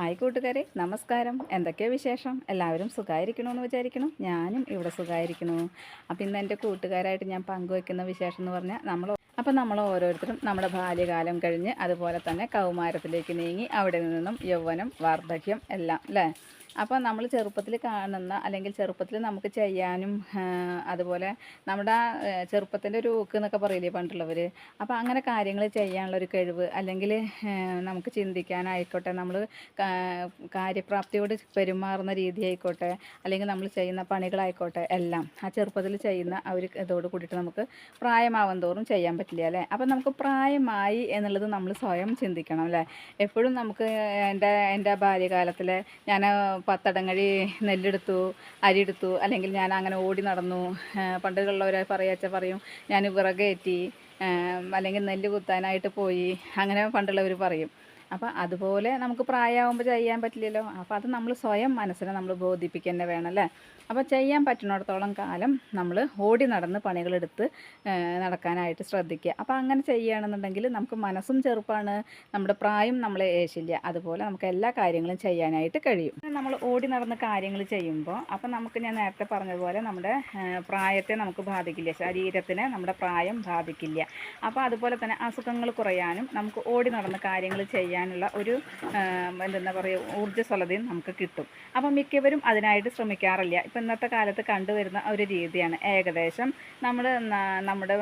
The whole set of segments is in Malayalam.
ഹായ് കൂട്ടുകാരെ നമസ്കാരം. എന്തൊക്കെയാണ് വിശേഷം? എല്ലാവരും സുഖമായിരിക്കണമെന്ന് വിചാരിക്കണം ഞാനും ഇവിടെ സുഖമായിരിക്കണു അപ്പം ഇന്ന് എന്റെ കൂട്ടുകാരായിട്ട് ഞാൻ പങ്കുവെക്കുന്ന വിശേഷം എന്ന് പറഞ്ഞാൽ നമ്മൾ അപ്പം നമ്മൾ ഓരോരുത്തരും നമ്മുടെ ബാല്യകാലം കഴിഞ്ഞ് അതുപോലെ തന്നെ കൗമാരത്തിലേക്ക് നീങ്ങി അവിടെ നിന്നും യൗവനം വാർദ്ധക്യം എല്ലാം അല്ലേ അപ്പോൾ നമ്മൾ ചെറുപ്പത്തിൽ കാണുന്ന അല്ലെങ്കിൽ ചെറുപ്പത്തിൽ നമുക്ക് ചെയ്യാനും അതുപോലെ നമ്മുടെ ചെറുപ്പത്തിന്റെ ഒരു ഊക്ക് എന്നൊക്കെ പറയില്ലേ പണ്ടുള്ളവർ അപ്പോൾ അങ്ങനെ കാര്യങ്ങൾ ചെയ്യാനുള്ള ഒരു കഴിവ് അല്ലെങ്കിൽ നമുക്ക് ചിന്തിക്കാനായിക്കോട്ടെ നമ്മൾ കാര്യപ്രാപ്തിയോട് പെരുമാറുന്ന രീതി ആയിക്കോട്ടെ അല്ലെങ്കിൽ നമ്മൾ ചെയ്യുന്ന പണികളായിക്കോട്ടെ എല്ലാം ആ ചെറുപ്പത്തിൽ ചെയ്യുന്ന ആ ഒരു ഇതോട് കൂടിയിട്ട് നമുക്ക് പ്രായമാവും തോറും ചെയ്യാൻ പറ്റില്ല അല്ലേ? അപ്പം നമുക്ക് പ്രായമായി എന്നുള്ളത് നമ്മൾ സ്വയം ചിന്തിക്കണം അല്ലേ? എപ്പോഴും നമുക്ക് എന്റെ എന്റെ ബാല്യകാലത്തിലെ ഞാൻ പത്തടങ്ങഴി നെല്ലെടുത്തു അരിയെടുത്തു അല്ലെങ്കിൽ ഞാൻ അങ്ങനെ ഓടി നടന്നു. പണ്ടുള്ളവരെ പറയാച്ച പറയും ഞാൻ വിറകേറ്റി അല്ലെങ്കിൽ നെല്ല് കുത്താനായിട്ട് പോയി. അങ്ങനെ പണ്ടുള്ളവർ പറയും. അപ്പോൾ അതുപോലെ നമുക്ക് പ്രായമാകുമ്പോൾ ചെയ്യാൻ പറ്റില്ലല്ലോ. അപ്പോൾ അത് നമ്മൾ സ്വയം മനസ്സിനെ നമ്മൾ ബോധിപ്പിക്കുക വേണം അല്ലേ? അപ്പോൾ ചെയ്യാൻ പറ്റുന്നിടത്തോളം കാലം നമ്മൾ ഓടി നടന്ന് പണികളെടുത്ത് നടക്കാനായിട്ട് ശ്രദ്ധിക്കുക. അപ്പോൾ അങ്ങനെ ചെയ്യുകയാണെന്നുണ്ടെങ്കിൽ നമുക്ക് മനസ്സും ചെറുപ്പമാണ് നമ്മുടെ പ്രായം നമ്മളെ ഏശില്ല. അതുപോലെ നമുക്ക് എല്ലാ കാര്യങ്ങളും ചെയ്യാനായിട്ട് കഴിയും. നമ്മൾ ഓടി നടന്ന് കാര്യങ്ങൾ ചെയ്യുമ്പോൾ അപ്പോൾ നമുക്ക് ഞാൻ നേരത്തെ പറഞ്ഞതുപോലെ നമ്മുടെ പ്രായത്തെ നമുക്ക് ബാധിക്കില്ല. ശരീരത്തിനെ നമ്മുടെ പ്രായം ബാധിക്കില്ല. അപ്പോൾ അതുപോലെ തന്നെ അസുഖങ്ങൾ കുറയാനും നമുക്ക് ഓടി നടന്ന് കാര്യങ്ങൾ ചെയ്യാനുള്ള ഒരു എന്തെന്നാ പറയുക ഊർജസ്വലതയും നമുക്ക് കിട്ടും. അപ്പം മിക്കവരും അതിനായിട്ട് ശ്രമിക്കാറില്ല. ഇപ്പം ഇന്നത്തെ കാലത്ത് കണ്ടുവരുന്ന ഒരു രീതിയാണ് ഏകദേശം. നമ്മൾ നമ്മുടെ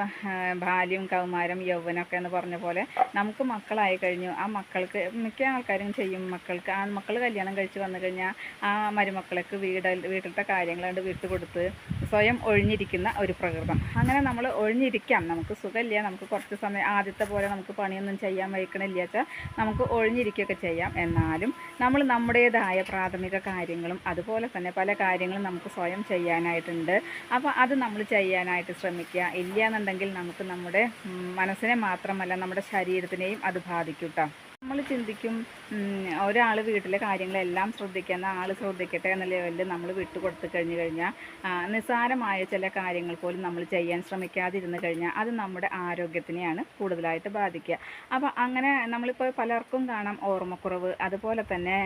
ബാല്യം കൗമാരം യൗവനമൊക്കെ എന്ന് പറഞ്ഞ പോലെ നമുക്ക് മക്കളായി കഴിഞ്ഞു. ആ മക്കൾക്ക് മിക്ക ആൾക്കാരും ചെയ്യും മക്കൾക്ക്. ആ മക്കൾ കല്യാണം കഴിച്ച് വന്നു കഴിഞ്ഞാൽ ആ മരുമക്കൾക്ക് വീട് വീട്ടിലത്തെ കാര്യങ്ങൾ കണ്ട് വിട്ടുകൊടുത്ത് സ്വയം ഒഴിഞ്ഞിരിക്കുന്ന ഒരു പ്രകൃതം. അങ്ങനെ നമ്മൾ ഒഴിഞ്ഞിരിക്കാം. നമുക്ക് സുഖമില്ല. നമുക്ക് കുറച്ച് സമയം ആദ്യത്തെ പോലെ നമുക്ക് പണിയൊന്നും ചെയ്യാൻ വയ്ക്കണില്ല വെച്ചാൽ നമുക്ക് ഒഴിഞ്ഞിരിക്കുകയൊക്കെ ചെയ്യാം. എന്നാലും നമ്മൾ നമ്മുടേതായ പ്രാഥമിക കാര്യങ്ങളും അതുപോലെ തന്നെ പല കാര്യങ്ങളും നമുക്ക് സ്വയം ചെയ്യാനായിട്ടുണ്ട്. അപ്പോൾ അത് നമ്മൾ ചെയ്യാനായിട്ട് ശ്രമിക്കുക. ഇല്ല എന്നുണ്ടെങ്കിൽ നമുക്ക് നമ്മുടെ മനസ്സിനെ മാത്രമല്ല നമ്മുടെ ശരീരത്തിനെയും അത് ബാധിക്കും കേട്ടോ. നമ്മൾ ചിന്തിക്കും ഒരാൾ വീട്ടിലെ കാര്യങ്ങളെല്ലാം ശ്രദ്ധിക്കുന്ന ആൾ ശ്രദ്ധിക്കട്ടെ എന്ന ലെവലിൽ നമ്മൾ വിട്ടുകൊടുത്ത് കഴിഞ്ഞ് കഴിഞ്ഞാൽ നിസ്സാരമായ ചില കാര്യങ്ങൾ പോലും നമ്മൾ ചെയ്യാൻ ശ്രമിക്കാതിരുന്ന് കഴിഞ്ഞാൽ അത് നമ്മുടെ ആരോഗ്യത്തിനെയാണ് കൂടുതലായിട്ട് ബാധിക്കുക. അപ്പോൾ അങ്ങനെ നമ്മളിപ്പോൾ പലർക്കും കാണാം ഓർമ്മക്കുറവ് അതുപോലെ തന്നെ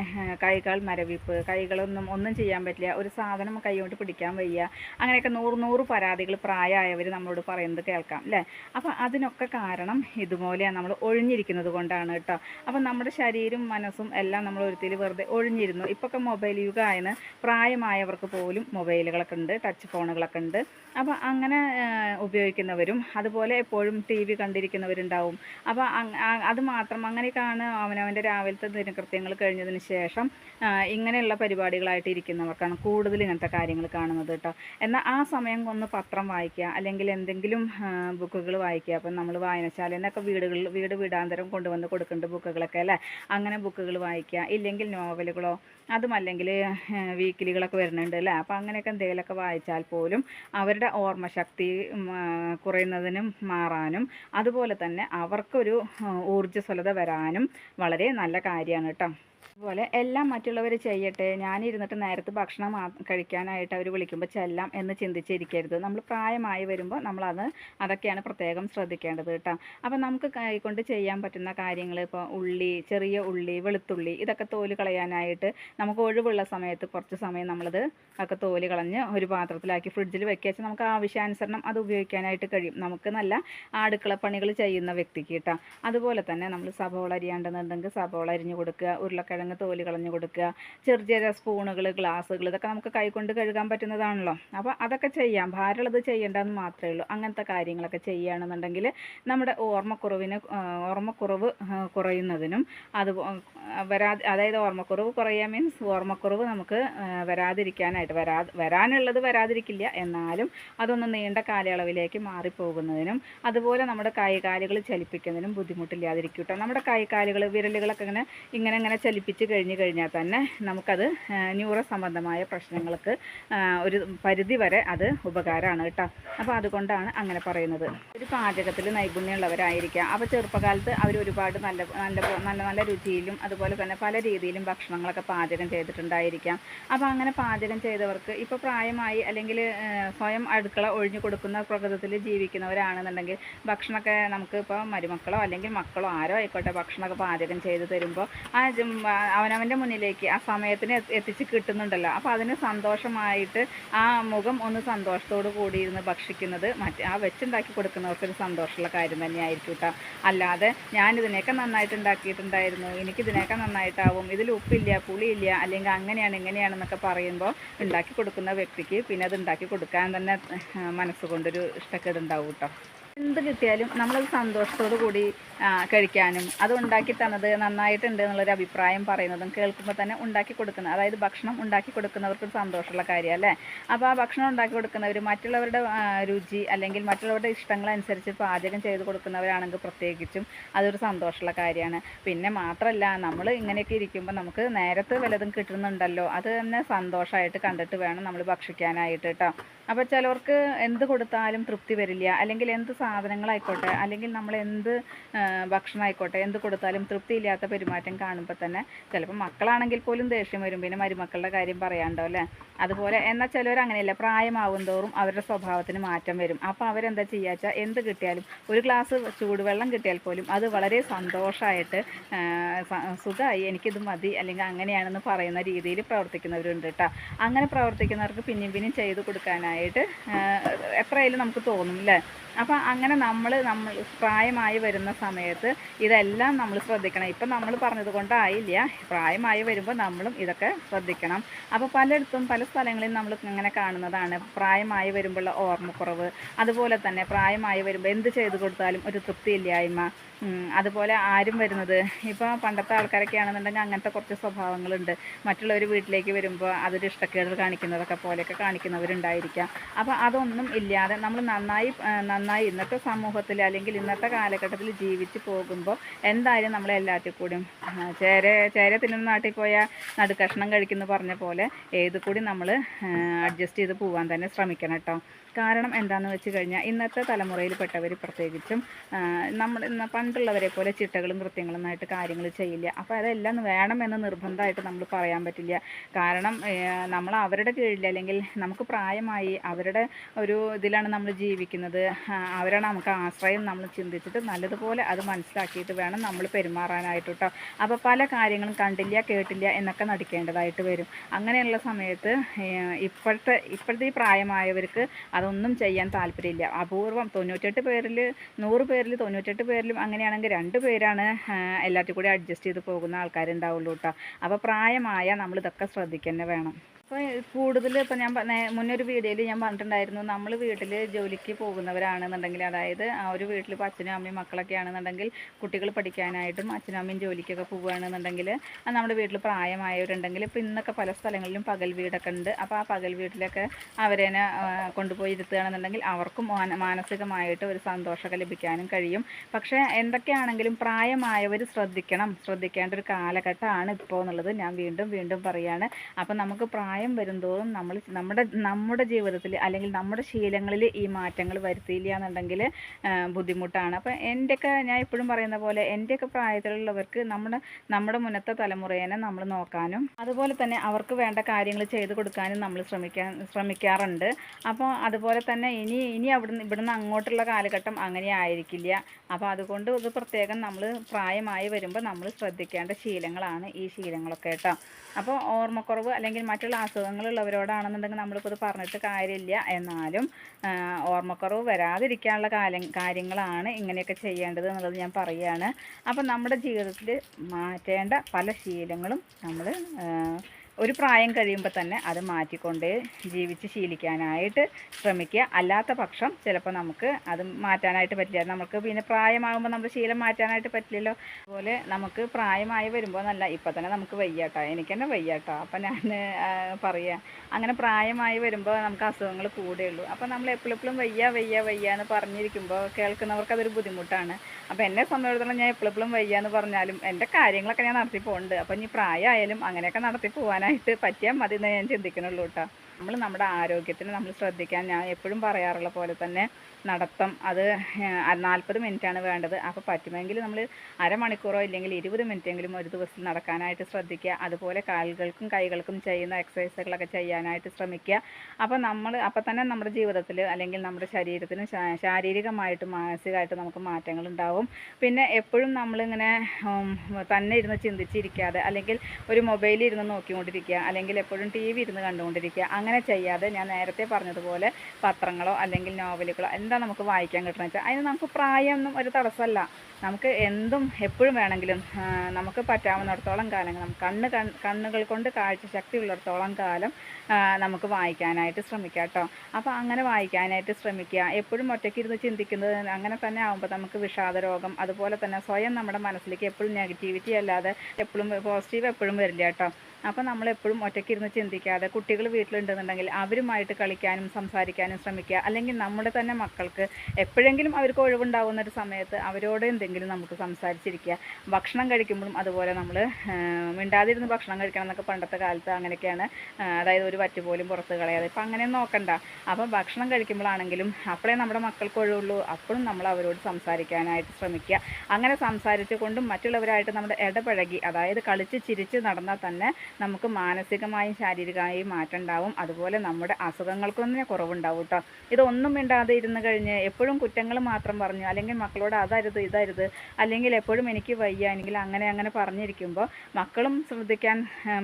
കൈകൾ മരവിപ്പ് കൈകളൊന്നും ഒന്നും ചെയ്യാൻ പറ്റില്ല ഒരു സാധനം കൈകൊണ്ട് പിടിക്കാൻ വയ്യ അങ്ങനെയൊക്കെ നൂറ് നൂറ് പരാതികൾ പ്രായമായവർ നമ്മളോട് പറയുന്നത് കേൾക്കാം അല്ലേ? അപ്പോൾ അതിനൊക്കെ കാരണം ഇതുപോലെയാണ് നമ്മൾ ഒഴിഞ്ഞിരിക്കുന്നത് കൊണ്ടാണ് കേട്ടോ. അപ്പം നമ്മുടെ ശരീരവും മനസ്സും എല്ലാം നമ്മൾ ഒരുത്തിൽ വെറുതെ ഒഴിഞ്ഞിരുന്നു. ഇപ്പൊക്കെ മൊബൈൽ യുഗമായെന്ന് പ്രായമായവർക്ക് പോലും മൊബൈലുകളൊക്കെ ഉണ്ട് ടച്ച് ഫോണുകളൊക്കെ ഉണ്ട്. അപ്പോൾ അങ്ങനെ ഉപയോഗിക്കുന്നവരും അതുപോലെ എപ്പോഴും ടി വി കണ്ടിരിക്കുന്നവരുണ്ടാവും. അപ്പോൾ അത് മാത്രം അങ്ങനെയൊക്കെയാണ് അവനവന്റെ രാവിലത്തെ ദിനകൃത്യങ്ങൾ കഴിഞ്ഞതിന് ശേഷം ഇങ്ങനെയുള്ള പരിപാടികളായിട്ട് ഇരിക്കുന്നവർക്കാണ് കൂടുതൽ ഇങ്ങനത്തെ കാര്യങ്ങൾ കാണുന്നത് കേട്ടോ. എന്നാൽ ആ സമയം ഒന്ന് പത്രം വായിക്കുക അല്ലെങ്കിൽ എന്തെങ്കിലും ബുക്കുകൾ വായിക്കുക. അപ്പം നമ്മൾ വായനശാല എന്നൊക്കെ വീടുകളിൽ വീട് വീടാന്തരം കൊണ്ടുവന്ന് കൊടുക്കേണ്ട ബുക്കുകളൊക്കെ അല്ലേ? അങ്ങനെ ബുക്കുകൾ വായിക്കുക. ഇല്ലെങ്കിൽ നോവലുകളോ അതുമല്ലെങ്കിൽ വീക്കിലികളൊക്കെ വരുന്നുണ്ട് അല്ലേ? അപ്പോൾ അങ്ങനെയൊക്കെ എന്തെങ്കിലുമൊക്കെ വായിച്ചാൽ പോലും അവരുടെ ഓർമ്മശക്തി കുറയുന്നതിനും മാറാനും അതുപോലെ തന്നെ അവർക്കൊരു ഊർജസ്വലത വരാനും വളരെ നല്ല കാര്യമാണ് കേട്ടോ. അതുപോലെ എല്ലാം മറ്റുള്ളവർ ചെയ്യട്ടെ ഞാനിരുന്നിട്ട് നേരത്തെ ഭക്ഷണം കഴിക്കാനായിട്ട് അവർ വിളിക്കുമ്പോൾ ചെല്ലാം എന്ന് ചിന്തിച്ചിരിക്കരുത്. നമ്മൾ പ്രായമായി വരുമ്പോൾ നമ്മളത് അതൊക്കെയാണ് പ്രത്യേകം ശ്രദ്ധിക്കേണ്ടത് കേട്ടോ. അപ്പം നമുക്ക് കൈകൊണ്ട് ചെയ്യാൻ പറ്റുന്ന കാര്യങ്ങൾ ഇപ്പോൾ ഉള്ളി ചെറിയ ഉള്ളി വെളുത്തുള്ളി ഇതൊക്കെ തോൽ കളയാനായിട്ട് നമുക്ക് ഒഴിവുള്ള സമയത്ത് കുറച്ച് സമയം നമ്മളത് ഒക്കെ തോൽ കളഞ്ഞ് ഒരു പാത്രത്തിലാക്കി ഫ്രിഡ്ജിൽ വെക്കുക നമുക്ക് ആവശ്യാനുസരണം അത് ഉപയോഗിക്കാനായിട്ട് കഴിയും. നമുക്ക് നല്ല അടുക്കള പണികൾ ചെയ്യുന്ന വ്യക്തിക്ക് കേട്ടോ. അതുപോലെ തന്നെ നമ്മൾ സബോള അരിയാണ്ടെന്നുണ്ടെങ്കിൽ സബോള അരിഞ്ഞു കൊടുക്കുക ഉരുളക്കിഴങ്ങ് തോൽ കളഞ്ഞു കൊടുക്കുക. ചെറിയ ചെറിയ സ്പൂണുകൾ ഗ്ലാസ്സുകൾ ഇതൊക്കെ നമുക്ക് കൈകൊണ്ട് കഴുകാൻ പറ്റുന്നതാണല്ലോ. അപ്പോൾ അതൊക്കെ ചെയ്യാം. ഭാരമുള്ളത് ചെയ്യേണ്ടതെന്ന് മാത്രമേ ഉള്ളൂ. അങ്ങനത്തെ കാര്യങ്ങളൊക്കെ ചെയ്യുകയാണെന്നുണ്ടെങ്കിൽ നമ്മുടെ ഓർമ്മക്കുറവിന് ഓർമ്മക്കുറവ് കുറയുന്നതിനും അത് വരാ അതായത് ഓർമ്മക്കുറവ് കുറയുക മീൻസ് ഓർമ്മക്കുറവ് നമുക്ക് വരാതിരിക്കാനായിട്ട് വരാ വരാനുള്ളത് വരാതിരിക്കില്ല. എന്നാലും അതൊന്ന് നീണ്ട കാലയളവിലേക്ക് മാറിപ്പോകുന്നതിനും അതുപോലെ നമ്മുടെ കൈകാലുകൾ ചലിപ്പിക്കുന്നതിനും ബുദ്ധിമുട്ടില്ലാതിരിക്കും കേട്ടോ നമ്മുടെ കൈകാലുകൾ വിരലുകളൊക്കെ ഇങ്ങനെ ഇങ്ങനെ ഇങ്ങനെ ചലിപ്പിച്ച് കഴിഞ്ഞ് കഴിഞ്ഞാൽ തന്നെ നമുക്കത് ന്യൂറോ സംബന്ധമായ പ്രശ്നങ്ങൾക്ക് ഒരു പരിധി വരെ അത് ഉപകാരമാണ് കേട്ടോ. അപ്പോൾ അതുകൊണ്ടാണ് അങ്ങനെ പറയുന്നത്. ഒരു പാചകത്തിൽ നൈപുണ്യമുള്ളവരായിരിക്കാം. അപ്പോൾ ചെറുപ്പകാലത്ത് അവർ ഒരുപാട് നല്ല നല്ല നല്ല നല്ല രുചിയിലും അതുപോലെ തന്നെ പല രീതിയിലും ഭക്ഷണങ്ങളൊക്കെ പാചകം ചെയ്തിട്ടുണ്ടായിരിക്കാം. അപ്പോൾ അങ്ങനെ പാചകം ചെയ്തവർക്ക് ഇപ്പോൾ പ്രായമായി അല്ലെങ്കിൽ സ്വയം അടുക്കള ഒഴിഞ്ഞു കൊടുക്കുന്ന പ്രകൃതത്തിൽ ജീവിക്കുന്നവരാണെന്നുണ്ടെങ്കിൽ ഭക്ഷണമൊക്കെ നമുക്ക് ഇപ്പോൾ മരുമക്കളോ അല്ലെങ്കിൽ മക്കളോ ആരോ ആയിക്കോട്ടെ ഭക്ഷണമൊക്കെ പാചകം ചെയ്ത് തരുമ്പോൾ ആ അവനവന്റെ മുന്നിലേക്ക് ആ സമയത്തിന് എത്തി- എത്തിച്ച് കിട്ടുന്നുണ്ടല്ലോ. അപ്പോൾ അതിന് സന്തോഷമായിട്ട് ആ മുഖം ഒന്ന് സന്തോഷത്തോട് കൂടി ഇരുന്ന് ഭക്ഷിക്കുന്നത് മറ്റ് ആ വെച്ചുണ്ടാക്കി കൊടുക്കുന്നവർക്കൊരു സന്തോഷമുള്ള കാര്യം തന്നെയായിരിക്കും കേട്ടോ അല്ലാതെ ഞാൻ ഇതിനേക്കാൾ നന്നായിട്ട് ഉണ്ടാക്കിയിട്ടുണ്ടായിരുന്നു. എനിക്കിതിനേക്കാൾ നന്നായിട്ടാവും. ഇതിൽ ഉപ്പില്ല പുളിയില്ല അല്ലെങ്കിൽ അങ്ങനെയാണ് ഇങ്ങനെയാണെന്നൊക്കെ പറയുമ്പോൾ ഉണ്ടാക്കി കൊടുക്കുന്ന വ്യക്തിക്ക് പിന്നെ അത് ഉണ്ടാക്കി കൊടുക്കാൻ തന്നെ മനസ്സുകൊണ്ടൊരു ഇഷ്ടക്കേടുണ്ടാവും കേട്ടോ എന്ത് കിട്ടിയാലും നമ്മളത് സന്തോഷത്തോടു കൂടി കഴിക്കാനും അത് ഉണ്ടാക്കി തന്നത് നന്നായിട്ടുണ്ട് എന്നുള്ളൊരു അഭിപ്രായം പറയുന്നതും കേൾക്കുമ്പോൾ തന്നെ ഉണ്ടാക്കി കൊടുക്കുന്ന അതായത് ഭക്ഷണം ഉണ്ടാക്കി കൊടുക്കുന്നവർക്ക് സന്തോഷമുള്ള കാര്യം അല്ലേ? അപ്പോൾ ആ ഭക്ഷണം ഉണ്ടാക്കി കൊടുക്കുന്നവർ മറ്റുള്ളവരുടെ രുചി അല്ലെങ്കിൽ മറ്റുള്ളവരുടെ ഇഷ്ടങ്ങളനുസരിച്ച് പാചകം ചെയ്ത് കൊടുക്കുന്നവരാണെങ്കിൽ പ്രത്യേകിച്ചും അതൊരു സന്തോഷമുള്ള കാര്യമാണ്. പിന്നെ മാത്രമല്ല നമ്മൾ ഇങ്ങനെയൊക്കെ ഇരിക്കുമ്പോൾ നമുക്ക് നേരത്തെ വലതും കിട്ടുന്നുണ്ടല്ലോ അത് തന്നെ സന്തോഷമായിട്ട് കണ്ടിട്ട് വേണം നമ്മൾ ഭക്ഷിക്കാനായിട്ട് കേട്ടോ. അപ്പോൾ ചിലവർക്ക് എന്ത് കൊടുത്താലും തൃപ്തി വരില്ല അല്ലെങ്കിൽ എന്ത് സാധനങ്ങളായിക്കോട്ടെ അല്ലെങ്കിൽ നമ്മൾ എന്ത് ഭക്ഷണമായിക്കോട്ടെ എന്ത് കൊടുത്താലും തൃപ്തിയില്ലാത്ത പെരുമാറ്റം കാണുമ്പോൾ തന്നെ ചിലപ്പോൾ മക്കളാണെങ്കിൽ പോലും ദേഷ്യം വരും. പിന്നെ മരുമക്കളുടെ കാര്യം പറയാണ്ടോ അല്ലേ? അതുപോലെ എന്നാൽ ചിലവർ അങ്ങനെയല്ല പ്രായമാവും തോറും അവരുടെ സ്വഭാവത്തിന് മാറ്റം വരും. അപ്പോൾ അവരെന്താ ചെയ്യുക എന്ത് കിട്ടിയാലും ഒരു ഗ്ലാസ് ചൂടുവെള്ളം കിട്ടിയാൽ പോലും അത് വളരെ സന്തോഷമായിട്ട് സുഖമായി എനിക്കിത് മതി അല്ലെങ്കിൽ അങ്ങനെയാണെന്ന് പറയുന്ന രീതിയിൽ പ്രവർത്തിക്കുന്നവരുണ്ട് കേട്ടോ അങ്ങനെ പ്രവർത്തിക്കുന്നവർക്ക് പിന്നെയും പിന്നെയും ചെയ്ത് കൊടുക്കാനായിട്ട് എത്രയായാലും നമുക്ക് തോന്നും അല്ലേ അപ്പം അങ്ങനെ നമ്മൾ നമ്മൾ പ്രായമായി വരുന്ന സമയത്ത് ഇതെല്ലാം നമ്മൾ ശ്രദ്ധിക്കണം. ഇപ്പം നമ്മൾ പറഞ്ഞത് കൊണ്ടായില്ല. പ്രായമായി വരുമ്പോൾ നമ്മളും ഇതൊക്കെ ശ്രദ്ധിക്കണം. അപ്പോൾ പലയിടത്തും പല സ്ഥലങ്ങളിലും നമ്മൾ ഇങ്ങനെ കാണുന്നതാണ്. പ്രായമായി വരുമ്പോഴുള്ള ഓർമ്മക്കുറവ് അതുപോലെ തന്നെ പ്രായമായി വരുമ്പോൾ എന്ത് ചെയ്തു കൊടുത്താലും ഒരു തൃപ്തിയില്ലായ്മ അതുപോലെ ആരും വരുന്നത്. ഇപ്പോൾ പണ്ടത്തെ ആൾക്കാരൊക്കെ ആണെന്നുണ്ടെങ്കിൽ അങ്ങനത്തെ കുറച്ച് സ്വഭാവങ്ങളുണ്ട്. മറ്റുള്ളവർ വീട്ടിലേക്ക് വരുമ്പോൾ അതൊരു ഇഷ്ടക്കേട് കാണിക്കുന്നതൊക്കെ പോലെയൊക്കെ കാണിക്കുന്നവരുണ്ടായിരിക്കാം. അപ്പോൾ അതൊന്നും ഇല്ലാതെ നമ്മൾ നന്നായി നന്നായി നന്നായി ഇന്നത്തെ സമൂഹത്തിൽ അല്ലെങ്കിൽ ഇന്നത്തെ കാലഘട്ടത്തിൽ ജീവിച്ച് പോകുമ്പോൾ എന്തായാലും നമ്മൾ എല്ലാത്തിൽ കൂടിയും ചേര ചേര തിന്നുന്ന നാട്ടിൽ പോയാൽ നടുക്കഷ്ണം കഴിക്കുന്നു പറഞ്ഞ പോലെ ഏത് കൂടി നമ്മൾ അഡ്ജസ്റ്റ് ചെയ്ത് പോകാൻ തന്നെ ശ്രമിക്കണം കേട്ടോ. കാരണം എന്താണെന്ന് വെച്ച് കഴിഞ്ഞാൽ ഇന്നത്തെ തലമുറയിൽപ്പെട്ടവർ പ്രത്യേകിച്ചും നമ്മൾ പണ്ടുള്ളവരെ പോലെ ചിട്ടകളും കൃത്യങ്ങളും ആയിട്ട് കാര്യങ്ങൾ ചെയ്യില്ല. അപ്പോൾ അതെല്ലാം വേണമെന്ന് നിർബന്ധമായിട്ട് നമ്മൾ പറയാൻ പറ്റില്ല. കാരണം നമ്മൾ അവരുടെ കീഴിൽ അല്ലെങ്കിൽ നമുക്ക് പ്രായമായി അവരുടെ ഒരു ഇതിലാണ് നമ്മൾ ജീവിക്കുന്നത്. അവരാണ് നമുക്ക് ആശ്രയം നമ്മൾ ചിന്തിച്ചിട്ട് നല്ലതുപോലെ അത് മനസ്സിലാക്കിയിട്ട് വേണം നമ്മൾ പെരുമാറാനായിട്ട് കേട്ടോ അപ്പോൾ പല കാര്യങ്ങളും കണ്ടില്ല കേട്ടില്ല എന്നൊക്കെ നടിക്കേണ്ടതായിട്ട് വരും. അങ്ങനെയുള്ള സമയത്ത് ഇപ്പോഴത്തെ ഇപ്പോഴത്തെ ഈ പ്രായമായവർക്ക് അതൊന്നും ചെയ്യാൻ താല്പര്യമില്ല. അപൂർവം തൊണ്ണൂറ്റെട്ട് പേരിൽ നൂറ് പേരിൽ തൊണ്ണൂറ്റെട്ട് പേരിലും അങ്ങനെയാണെങ്കിൽ രണ്ട് പേരാണ് എല്ലാറ്റും കൂടി അഡ്ജസ്റ്റ് ചെയ്ത് പോകുന്ന ആൾക്കാരുണ്ടാവുള്ളൂ കേട്ടോ അപ്പോൾ പ്രായമായ നമ്മൾ ഇതൊക്കെ ശ്രദ്ധിക്കുക വേണം. അപ്പോൾ കൂടുതൽ ഇപ്പോൾ ഞാൻ മുന്നൊരു വീഡിയോയിൽ ഞാൻ പറഞ്ഞിട്ടുണ്ടായിരുന്നു നമ്മൾ വീട്ടിൽ ജോലിക്ക് പോകുന്നവരാണെന്നുണ്ടെങ്കിൽ അതായത് ആ ഒരു വീട്ടിൽ ഇപ്പോൾ അച്ഛനും അമ്മയും മക്കളൊക്കെ ആണെന്നുണ്ടെങ്കിൽ കുട്ടികൾ പഠിക്കാനായിട്ടും അച്ഛനും അമ്മയും ജോലിക്കൊക്കെ പോവുകയാണെന്നുണ്ടെങ്കിൽ നമ്മുടെ വീട്ടിൽ പ്രായമായവരുണ്ടെങ്കിൽ ഇപ്പോൾ ഇന്നൊക്കെ പല സ്ഥലങ്ങളിലും പകൽ വീടൊക്കെ ഉണ്ട്. അപ്പോൾ ആ പകൽ വീട്ടിലൊക്കെ അവരേനെ കൊണ്ടുപോയി ഇരുത്തുകയാണെന്നുണ്ടെങ്കിൽ അവർക്കും മാന- മാനസികമായിട്ട് ഒരു സന്തോഷമൊക്കെ ലഭിക്കാനും കഴിയും. പക്ഷേ എന്തൊക്കെയാണെങ്കിലും പ്രായമായവർ ശ്രദ്ധിക്കണം. ശ്രദ്ധിക്കേണ്ട ഒരു കാലഘട്ടമാണ് ഇപ്പോൾ എന്നുള്ളത് ഞാൻ വീണ്ടും വീണ്ടും പറയുകയാണ് അപ്പം നമുക്ക് പ്രായം വരുന്തോറും നമ്മൾ നമ്മുടെ നമ്മുടെ ജീവിതത്തിൽ അല്ലെങ്കിൽ നമ്മുടെ ശീലങ്ങളിൽ ഈ മാറ്റങ്ങൾ വരുത്തിയില്ല എന്നുണ്ടെങ്കിൽ ബുദ്ധിമുട്ടാണ്. അപ്പം എന്റെയൊക്കെ ഞാൻ എപ്പോഴും പറയുന്ന പോലെ എന്റെയൊക്കെ പ്രായത്തിലുള്ളവർക്ക് നമ്മുടെ നമ്മുടെ മുന്നത്തെ തലമുറേനെ നമ്മൾ നോക്കാനും അതുപോലെ തന്നെ അവർക്ക് വേണ്ട കാര്യങ്ങൾ ചെയ്തു കൊടുക്കാനും നമ്മൾ ശ്രമിക്കാൻ ശ്രമിക്കാറുണ്ട്. അപ്പോൾ അതുപോലെ തന്നെ ഇനി ഇനി അവിടുന്ന് ഇവിടുന്ന് അങ്ങോട്ടുള്ള കാലഘട്ടം അങ്ങനെ ആയിരിക്കില്ല. അപ്പോൾ അതുകൊണ്ട് ഇത് പ്രത്യേകം നമ്മൾ പ്രായമായി വരുമ്പോൾ നമ്മൾ ശ്രദ്ധിക്കേണ്ട ശീലങ്ങളാണ് ഈ ശീലങ്ങളൊക്കെ കേട്ടോ. അപ്പോൾ ഓർമ്മക്കുറവ് അല്ലെങ്കിൽ മറ്റുള്ള അസുഖങ്ങളുള്ളവരോടാണെന്നുണ്ടെങ്കിൽ നമ്മളിപ്പോൾ ഇത് പറഞ്ഞിട്ട് കാര്യമില്ല. എന്നാലും ഓർമ്മക്കുറവ് വരാതിരിക്കാനുള്ള കാലം കാര്യങ്ങളാണ് ഇങ്ങനെയൊക്കെ ചെയ്യേണ്ടത് എന്നുള്ളത് ഞാൻ പറയുകയാണ്. അപ്പം നമ്മുടെ ജീവിതത്തിൽ മാറ്റേണ്ട പല ശീലങ്ങളും നമ്മൾ ഒരു പ്രായം കഴിയുമ്പോൾ തന്നെ അത് മാറ്റിക്കൊണ്ട് ജീവിച്ച് ശീലിക്കാനായിട്ട് ശ്രമിക്കുക. അല്ലാത്ത പക്ഷം ചിലപ്പോൾ നമുക്ക് അത് മാറ്റാനായിട്ട് പറ്റില്ല. നമുക്ക് പിന്നെ പ്രായമാകുമ്പോൾ നമ്മൾ ശീലം മാറ്റാനായിട്ട് പറ്റില്ലല്ലോ. അതുപോലെ നമുക്ക് പ്രായമായി വരുമ്പോൾ നല്ല ഇപ്പം തന്നെ നമുക്ക് വയ്യാട്ടോ. എനിക്ക് തന്നെ വയ്യാട്ടോ. അപ്പം ഞാൻ പറയുക അങ്ങനെ പ്രായമായി വരുമ്പോൾ നമുക്ക് അസുഖങ്ങൾ കൂടുകയുള്ളൂ അപ്പം നമ്മൾ എപ്പോഴും എപ്പോഴും വയ്യ വയ്യ വയ്യ എന്ന് പറഞ്ഞിരിക്കുമ്പോൾ കേൾക്കുന്നവർക്ക് അതൊരു ബുദ്ധിമുട്ടാണ്. അപ്പോൾ എന്നെ സംബന്ധിച്ചിടത്തോളം ഞാൻ എപ്പോഴും എപ്പോഴും വയ്യ എന്ന് പറഞ്ഞാലും എന്റെ കാര്യങ്ങളൊക്കെ ഞാൻ നടത്തി പോകുന്നുണ്ട് അപ്പം ഇനി പ്രായമായാലും അങ്ങനെയൊക്കെ നടത്തി പോകാനായിട്ട് പറ്റിയാൽ മതി എന്നേ ഞാൻ ചിന്തിക്കുന്നുള്ളൂ കേട്ടോ. നമ്മൾ നമ്മുടെ ആരോഗ്യത്തിന് നമ്മൾ ശ്രദ്ധിക്കാൻ ഞാൻ എപ്പോഴും പറയാറുള്ള പോലെ തന്നെ നടത്തം. അത് നാൽപ്പത് ആണ് വേണ്ടത്. അപ്പോൾ പറ്റുമെങ്കിൽ നമ്മൾ അരമണിക്കൂറോ ഇല്ലെങ്കിൽ ഇരുപത് മിനിറ്റെങ്കിലും ഒരു ദിവസം നടക്കാനായിട്ട് ശ്രദ്ധിക്കുക. അതുപോലെ കാലുകൾക്കും കൈകൾക്കും ചെയ്യുന്ന എക്സസൈസുകളൊക്കെ ചെയ്യാനായിട്ട് ശ്രമിക്കുക. അപ്പോൾ നമ്മൾ അപ്പോൾ തന്നെ നമ്മുടെ ജീവിതത്തിൽ അല്ലെങ്കിൽ നമ്മുടെ ശരീരത്തിന് ശാരീരികമായിട്ട് മാനസികമായിട്ടും നമുക്ക് മാറ്റങ്ങൾ ഉണ്ടാവും പിന്നെ എപ്പോഴും നമ്മളിങ്ങനെ തന്നെ ഇരുന്ന് ചിന്തിച്ചിരിക്കാതെ അല്ലെങ്കിൽ ഒരു മൊബൈലിൽ ഇരുന്ന് നോക്കിക്കൊണ്ടിരിക്കുക അല്ലെങ്കിൽ എപ്പോഴും ടി വി ഇരുന്ന് കണ്ടുകൊണ്ടിരിക്കുക. അങ്ങനെ ചെയ്യാതെ ഞാൻ നേരത്തെ പറഞ്ഞതുപോലെ പത്രങ്ങളോ അല്ലെങ്കിൽ നോവലുകളോ എന്താ നമുക്ക് വായിക്കാൻ കിട്ടണമെന്ന് വെച്ചാൽ അതിന് നമുക്ക് പ്രായമൊന്നും ഒരു തടസ്സമല്ല. നമുക്ക് എന്തും എപ്പോഴും വേണമെങ്കിലും നമുക്ക് പറ്റാവുന്നിടത്തോളം കാലം നമുക്ക് കണ്ണ് കണ്ണുകൾ കൊണ്ട് കാഴ്ച ശക്തി ഉള്ളിടത്തോളം കാലം നമുക്ക് വായിക്കാനായിട്ട് ശ്രമിക്കാം കേട്ടോ. അപ്പോൾ അങ്ങനെ വായിക്കാനായിട്ട് ശ്രമിക്കുക. എപ്പോഴും ഒറ്റയ്ക്ക് ഇരുന്ന് ചിന്തിക്കുന്നത് അങ്ങനെ തന്നെ ആകുമ്പോൾ നമുക്ക് വിഷാദ രോഗം അതുപോലെ തന്നെ സ്വയം നമ്മുടെ മനസ്സിലേക്ക് എപ്പോഴും നെഗറ്റിവിറ്റി അല്ലാതെ എപ്പോഴും പോസിറ്റീവ് എപ്പോഴും വരില്ല കേട്ടോ. അപ്പോൾ നമ്മൾ എപ്പോഴും ഒറ്റയ്ക്ക് ഇരുന്ന് ചിന്തിക്കാതെ കുട്ടികൾ വീട്ടിലുണ്ടെന്നുണ്ടെങ്കിൽ അവരുമായിട്ട് കളിക്കാനും സംസാരിക്കാനും ശ്രമിക്കുക. അല്ലെങ്കിൽ നമ്മുടെ തന്നെ മക്കൾക്ക് എപ്പോഴെങ്കിലും അവർക്ക് ഒഴിവുണ്ടാകുന്ന ഒരു സമയത്ത് അവരോട് എന്തെങ്കിലും നമുക്ക് സംസാരിച്ചിരിക്കുക. ഭക്ഷണം കഴിക്കുമ്പോഴും അതുപോലെ നമ്മൾ മിണ്ടാതിരുന്ന് ഭക്ഷണം കഴിക്കണം എന്നൊക്കെ പണ്ടത്തെ കാലത്ത് അങ്ങനെയൊക്കെയാണ് അതായത് ഒരു വറ്റ് പോലും പുറത്ത് കളയാതെ. ഇപ്പം അങ്ങനെ നോക്കണ്ട. അപ്പോൾ ഭക്ഷണം കഴിക്കുമ്പോഴാണെങ്കിലും അപ്പോഴേ നമ്മുടെ മക്കൾക്ക് ഒഴിവുള്ളൂ. അപ്പോഴും നമ്മൾ അവരോട് സംസാരിക്കാനായിട്ട് ശ്രമിക്കുക. അങ്ങനെ സംസാരിച്ചുകൊണ്ടും മറ്റുള്ളവരായിട്ട് നമ്മുടെ ഇടപഴകി അതായത് കളിച്ച് ചിരിച്ച് നടന്നാൽ തന്നെ നമുക്ക് മാനസികമായും ശാരീരികമായും മാറ്റം ഉണ്ടാവും. അതുപോലെ നമ്മുടെ അസുഖങ്ങൾക്കൊന്നും കുറവുണ്ടാവും കേട്ടോ ഇതൊന്നും മിണ്ടാതെ ഇരുന്ന് കഴിഞ്ഞ് എപ്പോഴും കുറ്റങ്ങൾ മാത്രം പറഞ്ഞു അല്ലെങ്കിൽ മക്കളോട് അതരുത് ഇതരുത് അല്ലെങ്കിൽ എപ്പോഴും എനിക്ക് വയ്യ അല്ലെങ്കിൽ അങ്ങനെ അങ്ങനെ പറഞ്ഞിരിക്കുമ്പോൾ മക്കളും ശ്രദ്ധിക്കാൻ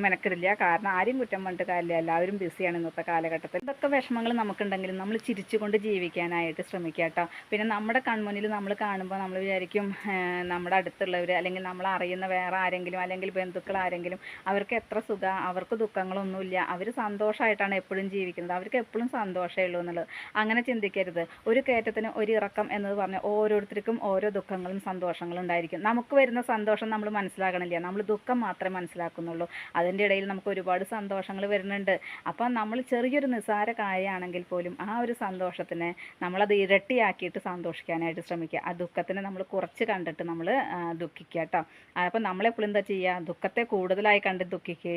മെനക്കരില്ല കാരണം ആരും കുറ്റം പറഞ്ഞിട്ട് കാര്യമില്ല. എല്ലാവരും ബിസിയാണ് ഇന്നത്തെ കാലഘട്ടത്തിൽ. ഇതൊക്കെ വിഷമങ്ങൾ നമുക്കുണ്ടെങ്കിലും നമ്മൾ ചിരിച്ചുകൊണ്ട് ജീവിക്കാനായിട്ട് ശ്രമിക്കുക കേട്ടോ പിന്നെ നമ്മുടെ കൺമുന്നിൽ നമ്മൾ കാണുമ്പോൾ നമ്മൾ വിചാരിക്കും നമ്മുടെ അടുത്തുള്ളവർ അല്ലെങ്കിൽ നമ്മൾ അറിയുന്ന വേറെ ആരെങ്കിലും അല്ലെങ്കിൽ ബന്ധുക്കൾ ആരെങ്കിലും അവർക്ക് എത്ര സുഖ അവർക്ക് ദുഃഖങ്ങളൊന്നുമില്ല. അവർ സന്തോഷമായിട്ടാണ് എപ്പോഴും ജീവിക്കുന്നത്. അവർക്ക് എപ്പോഴും സന്തോഷമേ ഉള്ളൂ എന്നുള്ളത്. അങ്ങനെ ചിന്തിക്കരുത്. ഒരു കയറ്റത്തിന് ഒരു ഇറക്കം എന്നത് പറഞ്ഞാൽ ഓരോരുത്തർക്കും ഓരോ ദുഃഖങ്ങളും സന്തോഷങ്ങളും ഉണ്ടായിരിക്കും. നമുക്ക് വരുന്ന സന്തോഷം നമ്മൾ മനസ്സിലാകണില്ല. നമ്മൾ ദുഃഖം മാത്രമേ മനസ്സിലാക്കുന്നുള്ളൂ. അതിന്റെ ഇടയിൽ നമുക്ക് ഒരുപാട് സന്തോഷങ്ങൾ വരുന്നുണ്ട്. അപ്പം നമ്മൾ ചെറിയൊരു നിസ്സാര കാര്യമാണെങ്കിൽ പോലും ആ ഒരു സന്തോഷത്തിനെ നമ്മളത് ഇരട്ടിയാക്കിയിട്ട് സന്തോഷിക്കാനായിട്ട് ശ്രമിക്കുക. ആ ദുഃഖത്തിനെ നമ്മൾ കുറച്ച് കണ്ടിട്ട് നമ്മൾ ദുഃഖിക്കുക കേട്ടോ. അപ്പം നമ്മളെപ്പോഴും എന്താ ചെയ്യുക? ദുഃഖത്തെ കൂടുതലായി കണ്ട് ദുഃഖിക്കുകയും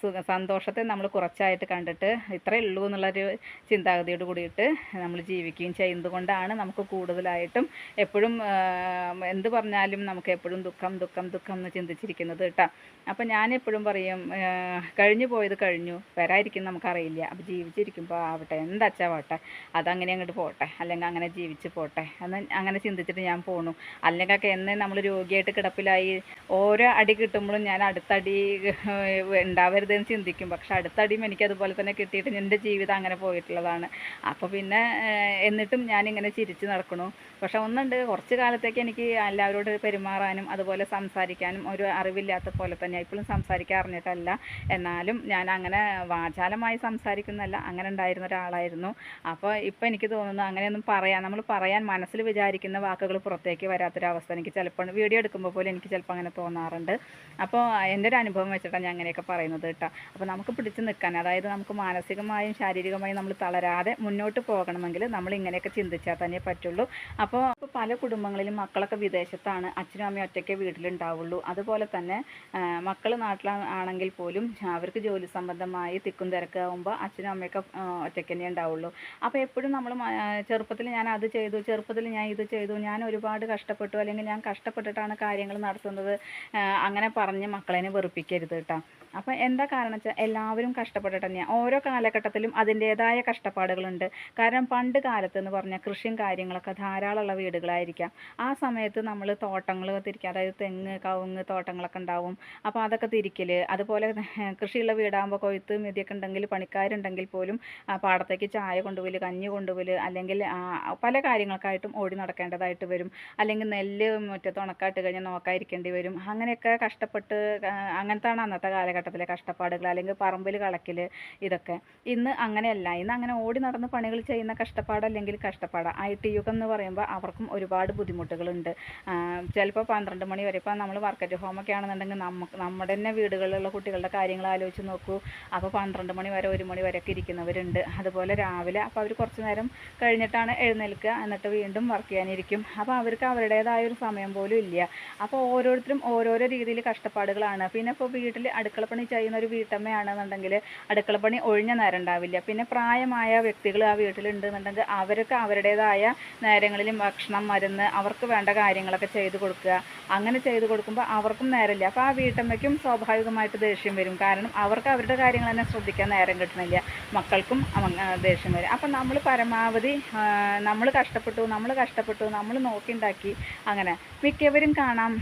സുഖ സന്തോഷത്തെ നമ്മൾ കുറച്ചായിട്ട് കണ്ടിട്ട് ഇത്രയേ ഉള്ളൂ എന്നുള്ളൊരു ചിന്താഗതിയോട് കൂടിയിട്ട് നമ്മൾ ജീവിക്കുകയും ചെയ്യുന്നത്. കൊണ്ടാണ് നമുക്ക് കൂടുതലായിട്ടും എപ്പോഴും എന്ത് പറഞ്ഞാലും നമുക്ക് എപ്പോഴും ദുഃഖം ദുഃഖം ദുഃഖം എന്ന് ചിന്തിച്ചിരിക്കുന്നത് കേട്ടോ. അപ്പം ഞാൻ എപ്പോഴും പറയും കഴിഞ്ഞു പോയത് കഴിഞ്ഞു വരായിരിക്കും നമുക്കറിയില്ല. അപ്പം ജീവിച്ചിരിക്കുമ്പോൾ ആവട്ടെ എന്താച്ചാ പോട്ടെ അതങ്ങനെ അങ്ങോട്ട് പോട്ടെ അല്ലെങ്കിൽ അങ്ങനെ ജീവിച്ച് പോട്ടെ എന്ന് അങ്ങനെ ചിന്തിച്ചിട്ട് ഞാൻ പോണു. അല്ലെങ്കിൽ എന്നെ നമ്മൾ രോഗിയായിട്ട് കിടപ്പിലായി ഓരോ അടി കിട്ടുമ്പോഴും ഞാൻ അടുത്തടി ഉണ്ടാവരുതെന്ന് ചിന്തിക്കും. പക്ഷെ അടുത്തടിയും എനിക്ക് അതുപോലെ തന്നെ കിട്ടിയിട്ട് എന്റെ ജീവിതം അങ്ങനെ പോയിട്ടുള്ളതാണ്. അപ്പോൾ പിന്നെ എന്നിട്ടും ഞാനിങ്ങനെ ചിരിച്ച് നടക്കണു. പക്ഷെ ഒന്നുണ്ട് കുറച്ച് കാലത്തേക്ക് എനിക്ക് എല്ലാവരോട് പെരുമാറാനും അതുപോലെ സംസാരിക്കാനും ഒരു അറിവില്ലാത്ത പോലെ തന്നെ ഇപ്പോഴും സംസാരിക്കാൻ അറിഞ്ഞിട്ടല്ല. എന്നാലും ഞാൻ അങ്ങനെ വാചാലമായി സംസാരിക്കുന്നല്ല അങ്ങനെ ഉണ്ടായിരുന്ന ഒരാളായിരുന്നു. അപ്പോൾ ഇപ്പോൾ എനിക്ക് തോന്നുന്നു അങ്ങനെയൊന്നും പറയാൻ നമ്മൾ പറയാൻ മനസ്സിൽ വിചാരിക്കുന്ന വാക്കുകൾ പുറത്തേക്ക് വരാത്തൊരവസ്ഥ എനിക്ക് ചിലപ്പോൾ വീഡിയോ എടുക്കുമ്പോൾ പോലും എനിക്ക് ചിലപ്പോൾ അങ്ങനെ തോന്നാറുണ്ട്. അപ്പോൾ എന്റെ ഒരു അനുഭവം വെച്ചിട്ടാണ് ഞാൻ അങ്ങനെയൊക്കെ പറയുന്നത് കേട്ടോ. അപ്പോൾ നമുക്ക് പിടിച്ച് നിൽക്കാൻ അതായത് നമുക്ക് മാനസികമായും ശാരീരികമായും നമ്മൾ തളരാതെ മുന്നോട്ട് പോകണമെങ്കിൽ നമ്മൾ ഇങ്ങനെയൊക്കെ ചിന്തിച്ചാൽ തന്നെ പറ്റുള്ളൂ. അപ്പോൾ പല കുടുംബങ്ങളിലും മക്കളൊക്കെ വിദേശത്താണ്. അച്ഛനും അമ്മയും ഒറ്റയ്ക്കേ വീട്ടിലുണ്ടാവുള്ളൂ. അതുപോലെ തന്നെ മക്കൾ നാട്ടിലാണെങ്കിൽ പോലും അവർക്ക് ജോലി സംബന്ധമായി തിക്കും തിരക്കാവുമ്പോൾ അച്ഛനും അമ്മയൊക്കെ ഒറ്റയ്ക്ക് തന്നെ ഉണ്ടാവുള്ളൂ. അപ്പോൾ എപ്പോഴും നമ്മൾ ചെറുപ്പത്തിൽ ഞാൻ അത് ചെയ്തു ചെറുപ്പത്തിൽ ഞാൻ ഇത് ചെയ്തു ഞാൻ ഒരുപാട് കഷ്ടപ്പെട്ടു അല്ലെങ്കിൽ ഞാൻ കഷ്ടപ്പെട്ടിട്ടാണ് കാര്യങ്ങൾ നടത്തുന്നത് അങ്ങനെ പറഞ്ഞ് മക്കളെ വെറുപ്പിക്കരുത് അപ്പോൾ എന്താ കാരണം വെച്ചാൽ എല്ലാവരും കഷ്ടപ്പെട്ടിട്ട്. തന്നെയാണ് ഓരോ കാലഘട്ടത്തിലും അതിന്റേതായ കഷ്ടപ്പാടുകളുണ്ട്. കാരണം പണ്ട് കാലത്ത് എന്ന് പറഞ്ഞാൽ കൃഷിയും കാര്യങ്ങളൊക്കെ ധാരാളമുള്ള വീടുകളായിരിക്കാം. ആ സമയത്ത് നമ്മൾ തോട്ടങ്ങൾ തിരിക്കുക അതായത് തെങ്ങ് കവുങ്ങ് തോട്ടങ്ങളൊക്കെ ഉണ്ടാവും. അപ്പോൾ അതൊക്കെ തിരിക്കൽ അതുപോലെ കൃഷിയുള്ള വീടാകുമ്പോൾ കൊയ്ത്ത് മെതിയൊക്കെ ഉണ്ടെങ്കിൽ പണിക്കാരുണ്ടെങ്കിൽ പോലും പാടത്തേക്ക് ചായ കൊണ്ടുപോൽ കഞ്ഞി കൊണ്ടുപോൽ അല്ലെങ്കിൽ പല കാര്യങ്ങൾക്കായിട്ടും ഓടി നടക്കേണ്ടതായിട്ട് വരും. അല്ലെങ്കിൽ നെല്ല് മുറ്റത്ത് ഉണക്കാട്ട് കഴിഞ്ഞാൽ നോക്കാതിരിക്കേണ്ടി വരും. അങ്ങനെയൊക്കെ കഷ്ടപ്പെട്ട് അങ്ങനത്തെ അങ്ങനത്താണ് അന്നത്തെ കാലഘട്ടത്തിലെ കഷ്ടപ്പാടുകൾ അല്ലെങ്കിൽ പറമ്പിൽ കളക്കൽ ഇതൊക്കെ. ഇന്ന് അങ്ങനെയല്ല. ഇന്ന് അങ്ങനെ ഓടി നടന്ന് പണികൾ ചെയ്യുന്ന കഷ്ടപ്പാടല്ലെങ്കിൽ കഷ്ടപ്പാടാണ് ഐ ടി യുഗം എന്ന് പറയുമ്പോൾ അവർക്കും ഒരുപാട് ബുദ്ധിമുട്ടുകളുണ്ട്. ചിലപ്പോൾ പന്ത്രണ്ട് മണി വരെ ഇപ്പോൾ നമ്മൾ വർക്ക് ഹോം ഒക്കെ ആണെന്നുണ്ടെങ്കിൽ നമുക്ക് നമ്മുടെ തന്നെ വീടുകളിലുള്ള കുട്ടികളുടെ കാര്യങ്ങൾ ആലോചിച്ച് നോക്കൂ. അപ്പോൾ പന്ത്രണ്ട് മണി വരെ ഒരു മണി വരെയൊക്കെ ഇരിക്കുന്നവരുണ്ട്. അതുപോലെ രാവിലെ അപ്പോൾ അവർ കുറച്ച് നേരം കഴിഞ്ഞിട്ടാണ് എഴുന്നേൽക്കുക. എന്നിട്ട് വീണ്ടും വർക്ക് ചെയ്യാനിരിക്കും. അപ്പോൾ അവർക്ക് അവരുടേതായ ഒരു സമയം പോലും ഇല്ല. അപ്പോൾ ഓരോരുത്തരും ഓരോരോ രീതിയിൽ കഷ്ടപ്പാടുകളാണ്. പിന്നെ ഇപ്പോൾ വീട്ടിൽ അടുക്കളപ്പണി ചെയ്യുന്ന ഒരു വീട്ടമ്മയാണെന്നുണ്ടെങ്കിൽ അടുക്കളപ്പണി ഒഴിഞ്ഞ നേരം ഉണ്ടാവില്ല. പിന്നെ പ്രായമായ വ്യക്തികൾ ആ വീട്ടിലുണ്ടെന്നുണ്ടെങ്കിൽ അവർക്ക് അവരുടേതായ നേരങ്ങളിലും ഭക്ഷണം മരുന്ന് അവർക്ക് വേണ്ട കാര്യങ്ങളൊക്കെ ചെയ്തു കൊടുക്കുക. അങ്ങനെ ചെയ്തു കൊടുക്കുമ്പോൾ അവർക്കും നേരമില്ല. അപ്പോൾ ആ വീട്ടമ്മയ്ക്കും സ്വാഭാവികമായിട്ട് ദേഷ്യം വരും. കാരണം അവർക്ക് അവരുടെ കാര്യങ്ങൾ തന്നെ ശ്രദ്ധിക്കാൻ നേരം കിട്ടുന്നില്ല മക്കൾക്കും ദേഷ്യം വരും. അപ്പം നമ്മൾ പരമാവധി നമ്മൾ കഷ്ടപ്പെട്ടു നമ്മൾ കഷ്ടപ്പെട്ടു നമ്മൾ നോക്കിണ്ടാക്കി അങ്ങനെ മിക്കവരും കാണാം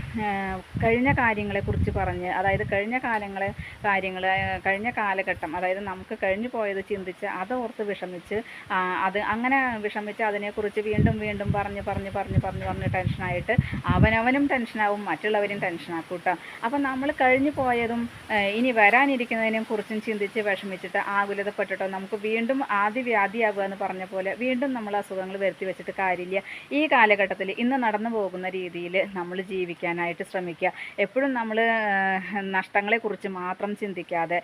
കഴിഞ്ഞ കഴിഞ്ഞ കാര്യങ്ങളെക്കുറിച്ച് പറഞ്ഞ് അതായത് കഴിഞ്ഞ കാലങ്ങളെ കാര്യങ്ങൾ കഴിഞ്ഞ കാലഘട്ടം അതായത് നമുക്ക് കഴിഞ്ഞു പോയത് ചിന്തിച്ച് അതോർത്ത് വിഷമിച്ച് അത് അങ്ങനെ വിഷമിച്ച് അതിനെക്കുറിച്ച് വീണ്ടും വീണ്ടും പറഞ്ഞ് പറഞ്ഞ് പറഞ്ഞ് പറഞ്ഞ് പറഞ്ഞ് ടെൻഷനായിട്ട് അവനവനും ടെൻഷനാവും മറ്റുള്ളവരും ടെൻഷനാക്കും കേട്ടോ അപ്പം നമ്മൾ കഴിഞ്ഞു പോയതും ഇനി വരാനിരിക്കുന്നതിനെ കുറിച്ചും ചിന്തിച്ച് വിഷമിച്ചിട്ട് ആകുലതപ്പെട്ടിട്ടോ നമുക്ക് വീണ്ടും ആദ്യ വ്യാധിയാകുക എന്ന് പറഞ്ഞ പോലെ വീണ്ടും നമ്മൾ അസുഖങ്ങൾ വരുത്തി വെച്ചിട്ട് കാര്യമില്ല. ഈ കാലഘട്ടത്തിൽ ഇന്ന് നടന്നു പോകുന്ന രീതിയിൽ നമ്മൾ ജീവിക്കാനായിട്ട് ശ്രമിക്കുക. എപ്പോഴും നമ്മൾ നഷ്ടങ്ങളെക്കുറിച്ച് മാത്രം ചിന്തിക്കാതെ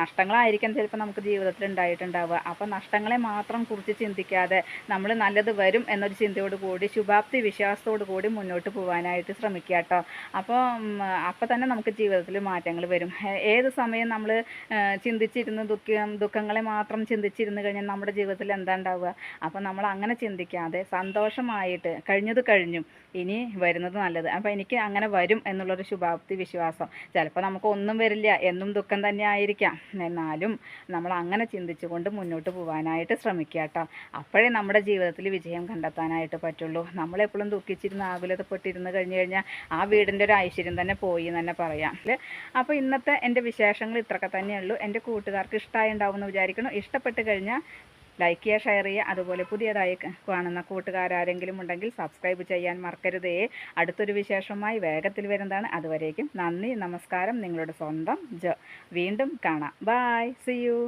നഷ്ടങ്ങളായിരിക്കാം ചിലപ്പോൾ നമുക്ക് ജീവിതത്തിൽ ഉണ്ടായിട്ടുണ്ടാവുക. അപ്പോൾ നഷ്ടങ്ങളെ മാത്രം കുറിച്ച് ചിന്തിക്കാതെ നമ്മൾ നല്ലത് വരും എന്നൊരു ചിന്തയോട് കൂടി ശുഭാപ്തി വിശ്വാസത്തോടു കൂടി മുന്നോട്ട് പോകാനായിട്ട് ശ്രമിക്കുക കേട്ടോ അപ്പോൾ അപ്പോൾ തന്നെ നമുക്ക് ജീവിതത്തിൽ മാറ്റങ്ങൾ വരും. ഏത് സമയം നമ്മൾ ചിന്തിച്ചിരുന്ന് ദുഃഖം ദുഃഖങ്ങളെ മാത്രം ചിന്തിച്ചിരുന്ന് കഴിഞ്ഞാൽ നമ്മുടെ ജീവിതത്തിൽ എന്താ ഉണ്ടാവുക? അപ്പോൾ നമ്മൾ അങ്ങനെ ചിന്തിക്കാതെ സന്തോഷമായിട്ട് കഴിഞ്ഞത് കഴിഞ്ഞു ഇനി വരുന്നത് നല്ലത്. അപ്പോൾ എനിക്ക് അങ്ങനെ വരും എന്നുള്ളൊരു ശുഭാപ്തി വിശ്വാസം. ചിലപ്പോൾ നമുക്ക് ഒന്നും വരില്ല എന്നും ദുഃഖം തന്നെ ആയിരിക്കാം. എന്നാലും നമ്മൾ അങ്ങനെ ചിന്തിച്ചുകൊണ്ട് മുന്നോട്ട് പോകാനായിട്ട് ശ്രമിക്കുക കേട്ടോ. അപ്പോഴേ നമ്മുടെ ജീവിതത്തിൽ വിജയം കണ്ടെത്താനായിട്ട് പറ്റുള്ളൂ. നമ്മളെപ്പോഴും ദുഃഖിച്ചിരുന്ന് ആകുലതപ്പെട്ടിരുന്ന് കഴിഞ്ഞു കഴിഞ്ഞാൽ ആ വീടിന്റെ ഒരു ഐശ്വര്യം തന്നെ പോയി എന്ന് തന്നെ പറയാം. അപ്പോൾ ഇന്നത്തെ എന്റെ വിശേഷങ്ങൾ ഇത്രയൊക്കെ തന്നെയുള്ളൂ. എന്റെ കൂട്ടുകാർക്ക് ഇഷ്ടമായി ഉണ്ടാവുമെന്ന് വിചാരിക്കണം ഇഷ്ടപ്പെട്ട് കഴിഞ്ഞാൽ ലൈക്ക് ചെയ്യുക ഷെയർ ചെയ്യുക അതുപോലെ പുതിയതായി കാണുന്ന കൂട്ടുകാരാരെങ്കിലും ഉണ്ടെങ്കിൽ സബ്സ്ക്രൈബ് ചെയ്യാൻ മറക്കരുതേ. അടുത്തൊരു വിശേഷമായി വേഗത്തിൽ വരുന്നതാണ്. അതുവരേക്കും നന്ദി നമസ്കാരം. നിങ്ങളുടെ സ്വന്തം ജോ വീണ്ടും കാണാം. Bye C U